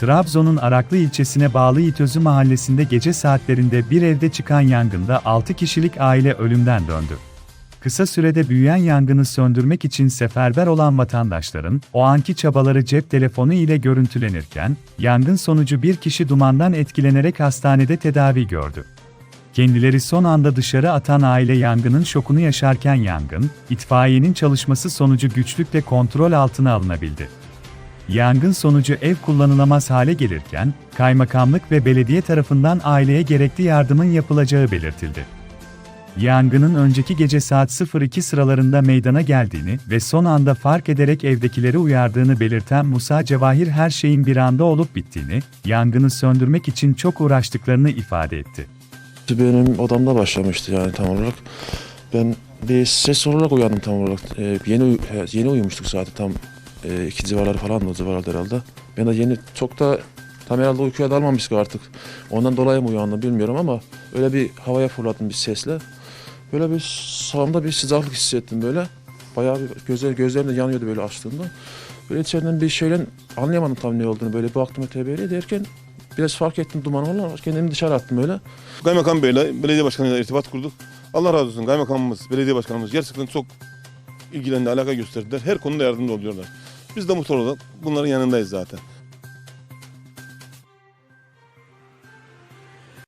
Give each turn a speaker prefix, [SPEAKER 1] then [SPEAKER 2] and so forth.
[SPEAKER 1] Trabzon'un Araklı ilçesine bağlı İtözü mahallesinde gece saatlerinde bir evde çıkan yangında 6 kişilik aile ölümden döndü. Kısa sürede büyüyen yangını söndürmek için seferber olan vatandaşların o anki çabaları cep telefonu ile görüntülenirken, yangın sonucu bir kişi dumandan etkilenerek hastanede tedavi gördü. Kendileri son anda dışarı atan aile yangının şokunu yaşarken yangın, itfaiyenin çalışması sonucu güçlükle kontrol altına alınabildi. Yangın sonucu ev kullanılamaz hale gelirken, kaymakamlık ve belediye tarafından aileye gerekli yardımın yapılacağı belirtildi. Yangının önceki gece saat 02 sıralarında meydana geldiğini ve son anda fark ederek evdekileri uyardığını belirten Musa Cevahir her şeyin bir anda olup bittiğini, yangını söndürmek için çok uğraştıklarını ifade etti.
[SPEAKER 2] Benim odamda başlamıştı yani tam olarak. Ben bir ses olarak uyandım tam olarak. Ee, yeni he, yeni uyumuştuk zaten tam e, iki civarları falan o civarlarda herhalde. Ben de yeni çok da tam herhalde uykuya dalmamıştık artık. Ondan dolayı mı uyandım bilmiyorum ama öyle bir havaya fırladım bir sesle. Böyle bir sağımda bir sıcaklık hissettim böyle. Bayağı bir gözler, gözlerim de yanıyordu böyle açtığımda. Böyle içeriden bir şeyle anlayamadım tam ne olduğunu. Böyle baktım öteberi derken biraz fark ettim duman falan. Kendimi dışarı attım böyle.
[SPEAKER 3] Kaymakam Bey'le belediye başkanıyla irtibat kurduk. Allah razı olsun kaymakamımız, belediye başkanımız gerçekten çok ilgilendi, alaka gösterdiler. Her konuda yardımcı oluyorlar. Biz de muhtar olarak bunların yanındayız zaten.